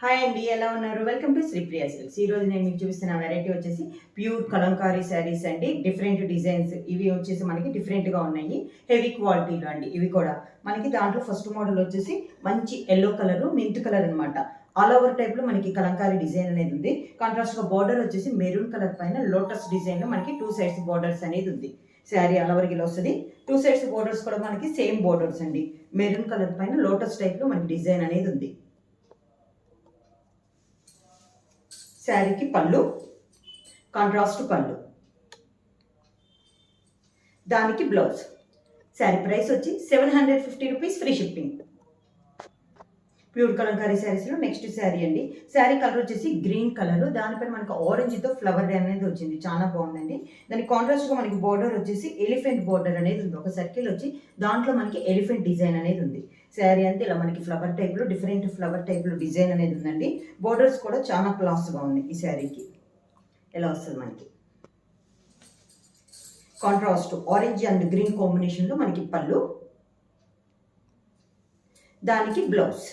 Hi అండి ఎలా ఉన్నారు? వెల్కమ్ టు శ్రీప్రియ సిల్క్స్ ఈ రోజు నేను మీకు చూపిస్తున్న వెరైటీ వచ్చేసి ప్యూర్ కలంకారీ శారీస్ అండి. డిఫరెంట్ డిజైన్స్ ఇవి వచ్చేసి మనకి డిఫరెంట్గా గా ఉన్నాయి. హెవీ క్వాలిటీలో అండి. ఇవి కూడా మనకి దాంట్లో ఫస్ట్ మోడల్ వచ్చేసి మంచి ఎల్లో కలర్ మింట్ కలర్ అన్నమాట. ఆల్ ఓవర్ టైప్లో మనకి కలంకారీ డిజైన్ అనేది ఉంది. కాంట్రాస్ట్గా బార్డర్ వచ్చేసి మెరూన్ కలర్ పైన లోటస్ డిజైన్లో మనకి టూ సైడ్స్ బార్డర్స్ అనేది ఉంది. శారీ అలవరికి ఇలా వస్తుంది. టూ సైడ్స్ బోర్డర్స్ కూడా మనకి సేమ్ బోర్డర్స్ అండి. మెరూన్ కలర్ పైన లోటస్ టైప్లో మనకి డిజైన్ అనేది ఉంది. శారీకి పళ్ళు కాంట్రాస్ట్ పళ్ళు. దానికి బ్లౌజ్ శారీ ప్రైస్ వచ్చి seven hundred fifty rupees free shipping pure Kalamkari శారీస్లో నెక్స్ట్ శారీ అండి. శారీ కలర్ వచ్చేసి గ్రీన్ కలర్ దానిపైన మనకి ఆరెంజ్తో ఫ్లవర్ అనేది వచ్చింది. చాలా బాగుందండి. దాని కాంట్రాస్ట్గా మనకి బోర్డర్ వచ్చేసి ఎలిఫెంట్ బోర్డర్ అనేది ఉంది. ఒక సర్కిల్ వచ్చి దాంట్లో మనకి ఎలిఫెంట్ డిజైన్ అనేది ఉంది. శారీ అంతా ఇలా మనకి ఫ్లవర్ టైప్లో డిఫరెంట్ ఫ్లవర్ టైప్లో డిజైన్ అనేది ఉందండి. బోర్డర్స్ కూడా చాలా క్లాస్గా ఉన్నాయి ఈ శారీకి. ఎలా వస్తుంది మనకి? కాంట్రాస్ట్ ఆరెంజ్ అండ్ గ్రీన్ కాంబినేషన్లో మనకి పళ్ళు. దానికి బ్లౌజ్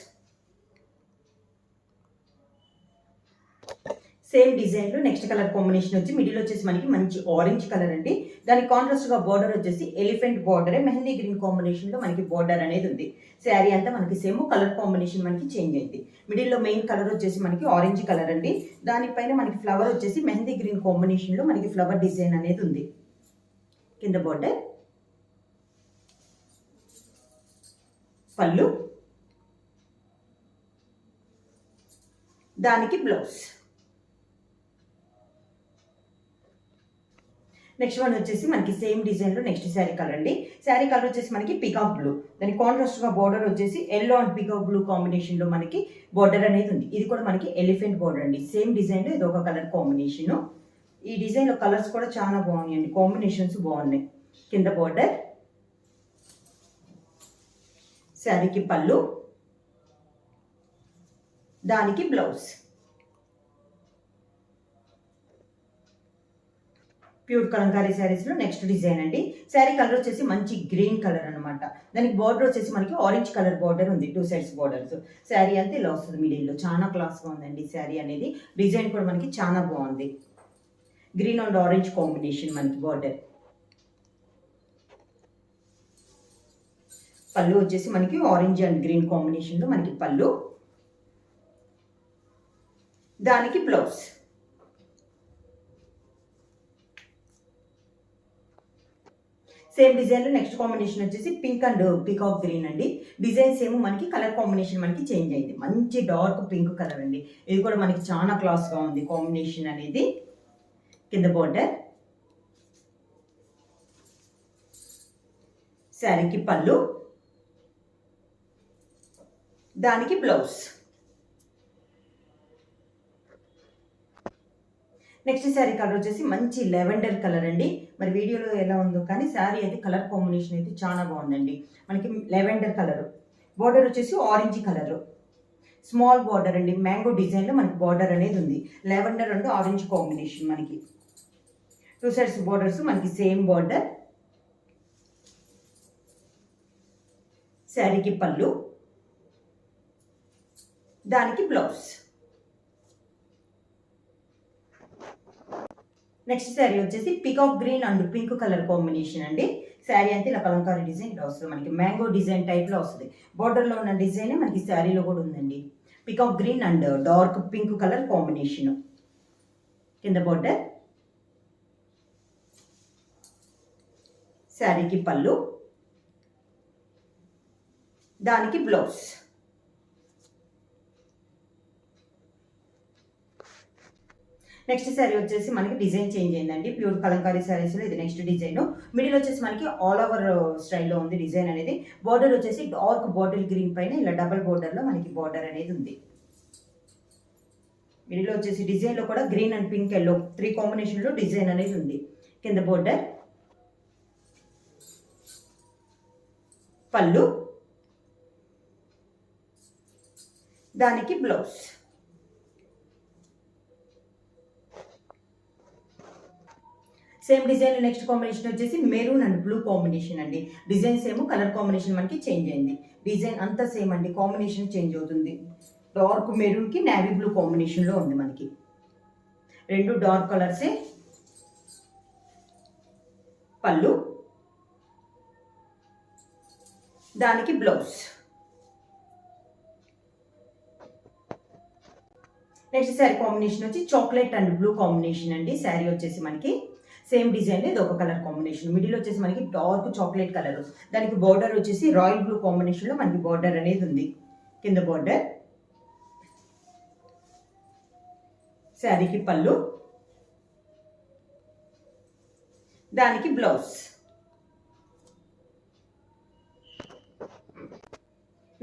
సేమ్ డిజైన్లో నెక్స్ట్ కలర్ కాంబినేషన్ వచ్చి మిడిల్ వచ్చేసి మనకి మంచి ఆరెంజ్ కలర్ అండి. దానికి కాంట్రాస్ట్గా బార్డర్ వచ్చేసి ఎలిఫెంట్ బార్డరే మెహందీ గ్రీన్ కాంబినేషన్లో మనకి బార్డర్ అనేది ఉంది. శారీ అంతా మనకి సేమ్ కలర్ కాంబినేషన్ మనకి చేంజ్ అయింది. మిడిల్లో మెయిన్ కలర్ వచ్చేసి మనకి ఆరెంజ్ కలర్ అండి. దానిపైన మనకి ఫ్లవర్ వచ్చేసి మెహందీ గ్రీన్ కాంబినేషన్లో మనకి ఫ్లవర్ డిజైన్ అనేది ఉంది. కింద బార్డర్ పళ్ళు. దానికి బ్లౌజ్ నెక్స్ట్ వన్ వచ్చేసి మనకి సేమ్ డిజైన్లో నెక్స్ట్ శారీ కలర్ అండి. శారీ కలర్ వచ్చేసి మనకి పికాక్ బ్లూ దాని కాంట్రాస్ట్గా బార్డర్ వచ్చేసి ఎల్లో అండ్ పికాక్ బ్లూ కాంబినేషన్లో మనకి బార్డర్ అనేది ఉంది. ఇది కూడా మనకి ఎలిఫెంట్ బార్డర్ అండి. సేమ్ డిజైన్లో ఇది ఒక కలర్ కాంబినేషన్ ఈ డిజైన్లో కలర్స్ కూడా చాలా బాగున్నాయండి కాంబినేషన్స్ బాగున్నాయి. కింద బార్డర్ శారీకి పళ్ళు. దానికి బ్లౌజ్ ప్యూర్ కలంకారీ శారీస్లో నెక్స్ట్ డిజైన్ అండి. శారీ కలర్ వచ్చేసి మంచి గ్రీన్ కలర్ అనమాట దానికి బార్డర్ వచ్చేసి మనకి ఆరెంజ్ కలర్ బార్డర్ ఉంది టూ సైడ్స్ బార్డర్స్ శారీ అంతే ఇలా వస్తుంది మిడిల్లో చాలా క్లాస్గా ఉందండి శారీ అనేది. డిజైన్ కూడా మనకి చాలా బాగుంది. గ్రీన్ అండ్ ఆరెంజ్ కాంబినేషన్ మనకి బార్డర్ పళ్ళు వచ్చేసి మనకి ఆరెంజ్ అండ్ గ్రీన్ కాంబినేషన్లో మనకి పళ్ళు. దానికి బ్లౌజ్ సేమ్ డిజైన్లో నెక్స్ట్ కాంబినేషన్ వచ్చేసి పింక్ అండ్ పీకాక్ గ్రీన్ అండి. డిజైన్స్ ఏమో మనకి కలర్ కాంబినేషన్ మనకి చేంజ్ అయింది. మంచి డార్క్ పింక్ కలర్ అండి. ఇది కూడా మనకి చాలా క్లాస్గా ఉంది కాంబినేషన్ అనేది. కింద బోర్డర్ శారీకి పళ్ళు. దానికి బ్లౌజ్ నెక్స్ట్ శారీ కలర్ వచ్చేసి మంచి లెవెండర్ కలర్ అండి. మరి వీడియోలో ఎలా ఉందో కానీ శారీ అయితే కలర్ కాంబినేషన్ అయితే చాలా బాగుందండి. మనకి లెవెండర్ కలర్ బార్డర్ వచ్చేసి ఆరెంజ్ కలర్ స్మాల్ బార్డర్ అండి. మ్యాంగో డిజైన్లో మనకి బార్డర్ అనేది ఉంది. లెవెండర్ అండ్ ఆరెంజ్ కాంబినేషన్ మనకి. టూ సైడ్స్ బార్డర్స్ మనకి సేమ్ బార్డర్. శారీకి పళ్ళు. దానికి బ్లౌజ్. నెక్స్ట్ శారీ వచ్చేసి peacock green and pink colour combination అండి. శారీ అంతే ఇలా కలంకారీ డిజైన్ ఇలా వస్తుంది. మనకి మ్యాంగో డిజైన్ టైప్లో వస్తుంది. బార్డర్లో ఉన్న డిజైనే మనకి శారీలో కూడా ఉందండి. Peacock green and dark pink colour combination కింద బార్డర్ శారీకి పళ్ళు. దానికి బ్లౌజ్ నెక్స్ట్ శారీ వచ్చేసి మనకి డిజైన్ చేంజ్ అయిందండి. ప్యూర్ కలంకారీ శారీస్లో ఇది నెక్స్ట్ డిజైన్. మిడిల్ వచ్చేసి మనకి ఆల్ ఓవర్ స్టైల్లో ఉంది డిజైన్ అనేది. బార్డర్ వచ్చేసి డార్క్ బాటిల్ గ్రీన్ పైన ఇలా డబల్ బార్డర్లో మనకి బార్డర్ అనేది ఉంది. మిడిల్ వచ్చేసి డిజైన్లో కూడా green and pink yellow three కాంబినేషన్లో డిజైన్ అనేది ఉంది. కింద బోర్డర్ పళ్ళు. దానికి blouse same design next combination వచ్చేసి మెరూన్ అండ్ బ్లూ కాంబినేషన్ అండి. డిజైన్స్ ఏమో కలర్ కాంబినేషన్ మనకి చేంజ్ అయింది. డిజైన్ అంతా సేమ్ అండి. కాంబినేషన్ చేంజ్ అవుతుంది. డార్క్ మెరూన్కి నేవీ బ్లూ కాంబినేషన్లో ఉంది మనకి. రెండు డార్క్ కలర్సే పళ్ళు. దానికి బ్లౌజ్ నెక్స్ట్ శారీ కాంబినేషన్ వచ్చి చాక్లెట్ అండ్ బ్లూ కాంబినేషన్ అండి. శారీ వచ్చేసి మనకి సేమ్ డిజైన్ ఇది ఒక కలర్ కాంబినేషన్. మిడిల్ వచ్చేసి మనకి డార్క్ చాక్లెట్ కలర్. దానికి బార్డర్ వచ్చేసి రాయల్ బ్లూ కాంబినేషన్లో మనకి బార్డర్ అనేది ఉంది. కింద బార్డర్. శారీకి పళ్ళు. దానికి బ్లౌజ్.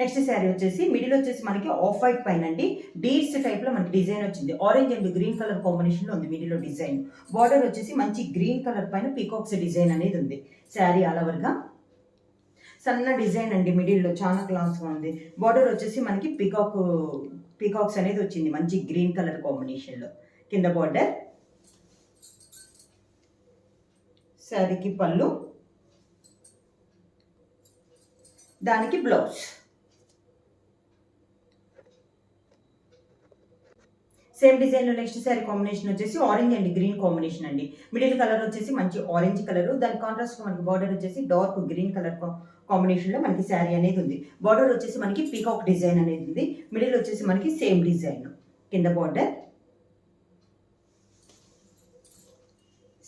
నెక్స్ట్ శారీ వచ్చేసి మిడిల్ వచ్చేసి మనకి ఆఫ్ వైట్ పైన అండి. డీర్స్ టైప్లో మనకి డిజైన్ వచ్చింది. ఆరెంజ్ అండ్ గ్రీన్ కలర్ కాంబినేషన్లో ఉంది మిడిల్ డిజైన్ బార్డర్ వచ్చేసి మంచి గ్రీన్ కలర్ పైన పీకాక్స్ డిజైన్ అనేది ఉంది. శారీ ఆల్గా. సన్న డిజైన్ అండి మిడిల్లో చాలా క్లాస్గా ఉంది. బార్డర్ వచ్చేసి మనకి పీకాక్ పీకాక్స్ అనేది వచ్చింది మంచి గ్రీన్ కలర్ కాంబినేషన్లో. కింద బార్డర్ శారీకి పళ్ళు. దానికి బ్లౌజ్ సేమ్ డిజైన్లో నెక్స్ట్ శారీ కాంబినేషన్ వచ్చేసి ఆరెంజ్ అండ్ గ్రీన్ కాంబినేషన్ అండి. మిడిల్ కలర్ వచ్చేసి మంచి ఆరెంజ్ కలర్ దాని కాంట్రాస్ట్ మనకి బార్డర్ వచ్చేసి డార్క్ గ్రీన్ కలర్ కాంబినేషన్లో మనకి శారీ అనేది ఉంది. బార్డర్ వచ్చేసి మనకి పీకాక్ డిజైన్ అనేది ఉంది. మిడిల్ వచ్చేసి మనకి సేమ్ డిజైన్ కింద బార్డర్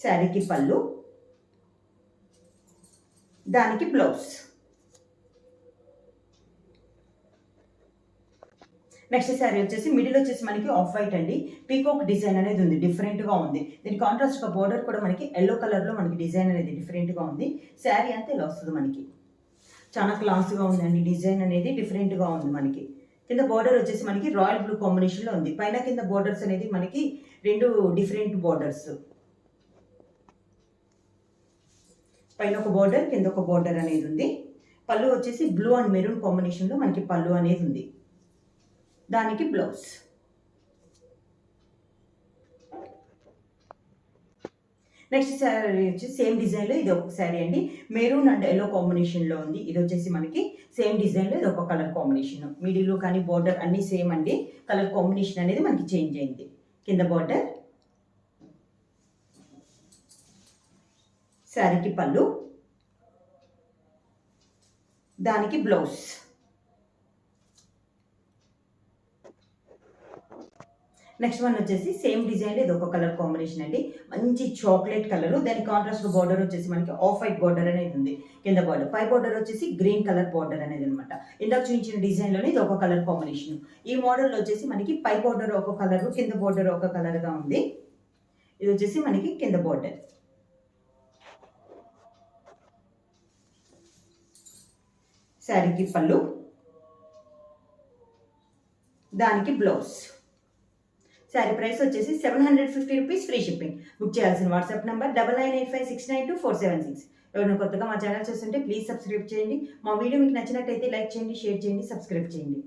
శారీకి పళ్ళు. దానికి బ్లౌజ్ నెక్స్ట్ శారీ వచ్చేసి మిడిల్ వచ్చేసి మనకి ఆఫ్ వైట్ అండి. పీకాక్ డిజైన్ అనేది ఉంది డిఫరెంట్గా ఉంది. దీని కాంట్రాస్ట్గా బోర్డర్ కూడా మనకి ఎల్లో కలర్లో మనకి డిజైన్ అనేది డిఫరెంట్గా ఉంది. శారీ అంతా ఇలా వస్తుంది మనకి. చాలా క్లాస్గా ఉందండి డిజైన్ అనేది డిఫరెంట్గా ఉంది మనకి. కింద బోర్డర్ వచ్చేసి మనకి రాయల్ బ్లూ కాంబినేషన్లో ఉంది. పైన కింద బోర్డర్స్ అనేది మనకి రెండు డిఫరెంట్ బోర్డర్స్ పైన ఒక బోర్డర్ కింద ఒక బోర్డర్ అనేది ఉంది. పళ్ళు వచ్చేసి బ్లూ అండ్ మెరూన్ కాంబినేషన్లో మనకి పళ్ళు అనేది ఉంది. దానికి బ్లౌజ్. నెక్స్ట్ శారీ వచ్చి సేమ్ డిజైన్లో ఇది ఒక శారీ అండి. మెరూన్ అండ్ ఎల్లో కాంబినేషన్లో ఉంది. ఇది వచ్చేసి మనకి సేమ్ డిజైన్లో ఇది ఒక కలర్ కాంబినేషన్. మిడిల్లో కానీ బార్డర్ అన్నీ సేమ్ అండి. కలర్ కాంబినేషన్ అనేది మనకి చేంజ్ అయింది. కింద బార్డర్. శారీకి పళ్ళు. దానికి బ్లౌజ్. నెక్స్ట్ వన్ వచ్చేసి సేమ్ డిజైన్ ఇది ఒక కలర్ కాంబినేషన్ అండి. మంచి చాక్లెట్ కలర్ దాని కాంట్రాస్ట్ బార్డర్ వచ్చేసి మనకి ఆఫ్ వైట్ బార్డర్ అనేది ఉంది. కింద బార్డర్ పై బార్డర్ వచ్చేసి గ్రీన్ కలర్ బార్డర్ అనేది అనమాట ఇందాక చూపించిన డిజైన్లోనే ఇది ఒక కలర్ కాంబినేషన్. ఈ మోడల్ వచ్చేసి మనకి పై బార్డర్ ఒక కలర్ కింద బార్డర్ ఒక కలర్గా ఉంది. ఇది వచ్చేసి మనకి కింద బార్డర్ శారీకి పళ్ళు దానికి బ్లౌజ్ శారీ ప్రైస్ వచ్చేసి seven hundred fifty rupees free shipping book చేయాల్సిన WhatsApp number double nine eight five six nine two four seven six ఎవరైనా కొత్తగా మా ఛానల్ చూస్తుంటే ప్లీజ్ సబ్స్క్రైబ్ చేయండి. మా వీడియో మీకు నచ్చినట్టయితే లైక్ చేయండి షేర్ చేయండి సబ్స్క్రైబ్ చేయండి.